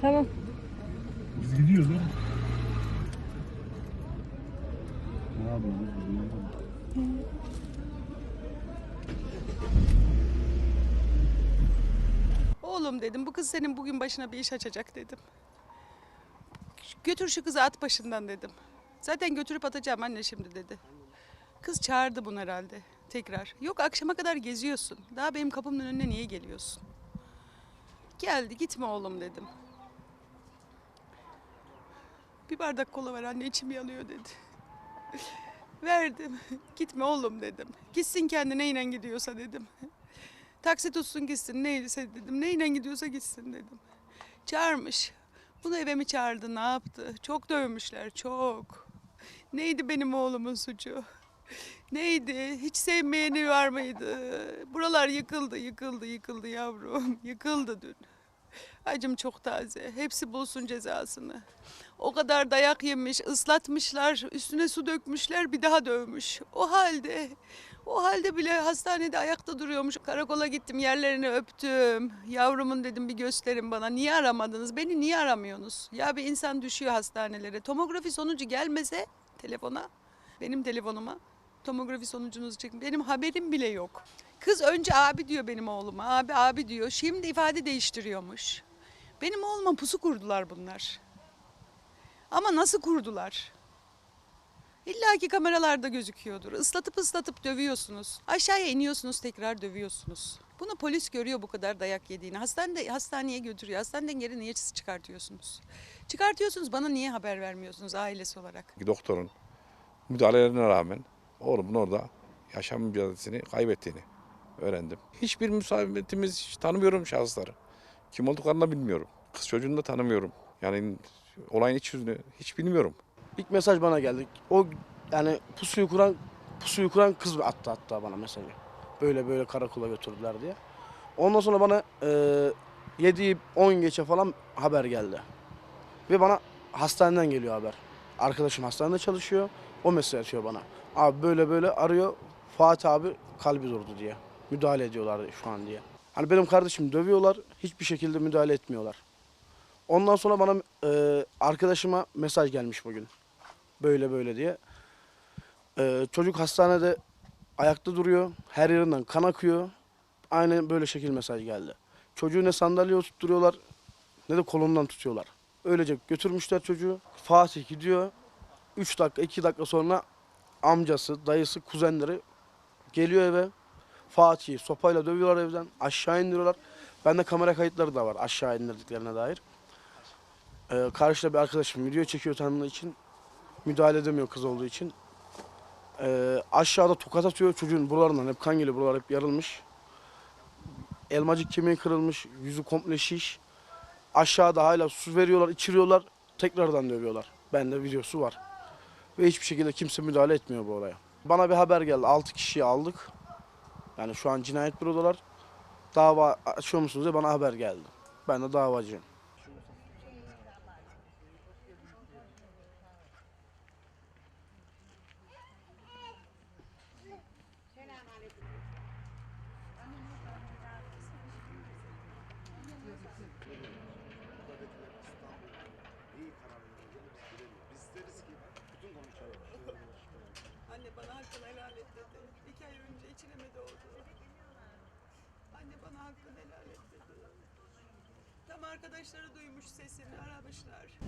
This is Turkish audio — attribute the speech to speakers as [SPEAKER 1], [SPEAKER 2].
[SPEAKER 1] Tamam.
[SPEAKER 2] Biz gidiyoruz lan. Ne bilmiyorum.
[SPEAKER 3] Oğlum dedim bu kız senin bugün başına bir iş açacak dedim. Götür şu kızı at başından dedim. Zaten götürüp atacağım anne şimdi dedi. Kız çağırdı bunu herhalde tekrar. Yok akşama kadar geziyorsun. Daha benim kapımın önüne niye geliyorsun? Geldi gitme oğlum dedim. Bir bardak kola ver anne içim yanıyor dedi. Verdim. Gitme oğlum dedim. Gitsin kendi neyle gidiyorsa dedim. Taksi tutsun gitsin neyse dedim. Neyle gidiyorsa gitsin dedim. Çağırmış. Bunu eve mi çağırdı ne yaptı? Çok dövmüşler çok. Neydi benim oğlumun suçu? Neydi? Hiç sevmeyeni var mıydı? Buralar yıkıldı, yıkıldı, yıkıldı yavrum. Yıkıldı dün. Acım çok taze. Hepsi bulsun cezasını. O kadar dayak yemiş, ıslatmışlar, üstüne su dökmüşler, bir daha dövmüş. O halde, o halde bile hastanede ayakta duruyormuş. Karakola gittim, yerlerini öptüm. Yavrumun dedim bir gösterin bana. Niye aramadınız? Beni niye aramıyorsunuz? Ya bir insan düşüyor hastanelere. Tomografi sonucu gelmese telefona, benim telefonuma tomografi sonucunuz çıkın. Benim haberim bile yok. Kız önce abi diyor benim oğluma. Abi abi diyor. Şimdi ifade değiştiriyormuş. Benim oğluma pusu kurdular bunlar. Ama nasıl kurdular? İlla ki kameralarda gözüküyordur. Islatıp ıslatıp dövüyorsunuz. Aşağıya iniyorsunuz tekrar dövüyorsunuz. Bunu polis görüyor bu kadar dayak yediğini. Hastanede, hastaneye götürüyor. Hastaneden geri niye çıkartıyorsunuz? Çıkartıyorsunuz bana niye haber vermiyorsunuz ailesi olarak?
[SPEAKER 4] doktorun müdahalelerine rağmen oğlumun orada yaşam mücadelesini kaybettiğini öğrendim. Hiçbir müsaadetimiz hiç tanımıyorum şahısları. Kim olduklarını bilmiyorum. Kız çocuğunu da tanımıyorum. Yani olayın iç yüzünü hiç bilmiyorum.
[SPEAKER 5] İlk mesaj bana geldi. O yani pusuyu kuran pusuyu kuran kız attı hatta bana mesajı. Böyle böyle karakola götürdüler diye. Ondan sonra bana e, 7-10 geçe falan haber geldi. Ve bana hastaneden geliyor haber. Arkadaşım hastanede çalışıyor. O mesaj atıyor bana. Abi böyle böyle arıyor. Fatih abi kalbi durdu diye. Müdahale ediyorlar şu an diye. Hani benim kardeşim dövüyorlar. Hiçbir şekilde müdahale etmiyorlar. Ondan sonra bana e, arkadaşıma mesaj gelmiş bugün. Böyle böyle diye. E, çocuk hastanede ayakta duruyor. Her yerinden kan akıyor. Aynen böyle şekil mesaj geldi. Çocuğu ne sandalyeye oturtturuyorlar ne de kolundan tutuyorlar. Öylece götürmüşler çocuğu. Fatih gidiyor. 3 dakika 2 dakika sonra amcası, dayısı, kuzenleri geliyor eve. Fatih'i sopayla dövüyorlar evden. Aşağı indiriyorlar. Bende kamera kayıtları da var aşağı indirdiklerine dair. Ee, karşıda bir arkadaşım video çekiyor tanıdığı için. Müdahale edemiyor kız olduğu için. Ee, aşağıda tokat atıyor çocuğun buralarından hep kan geliyor buralar hep yarılmış. Elmacık kemiği kırılmış, yüzü komple şiş. Aşağıda hala su veriyorlar, içiriyorlar, tekrardan dövüyorlar. Bende videosu var. Ve hiçbir şekilde kimse müdahale etmiyor bu olaya. Bana bir haber geldi, 6 kişiyi aldık. Yani şu an cinayet bürodalar. Dava açıyor musunuz diye bana haber geldi. Ben de davacıyım.
[SPEAKER 3] Anne bana hakkını helal et dedi. İki ay içine doğdu. Anne bana hakkını helal et dedi. Tam arkadaşları duymuş sesini aramışlar.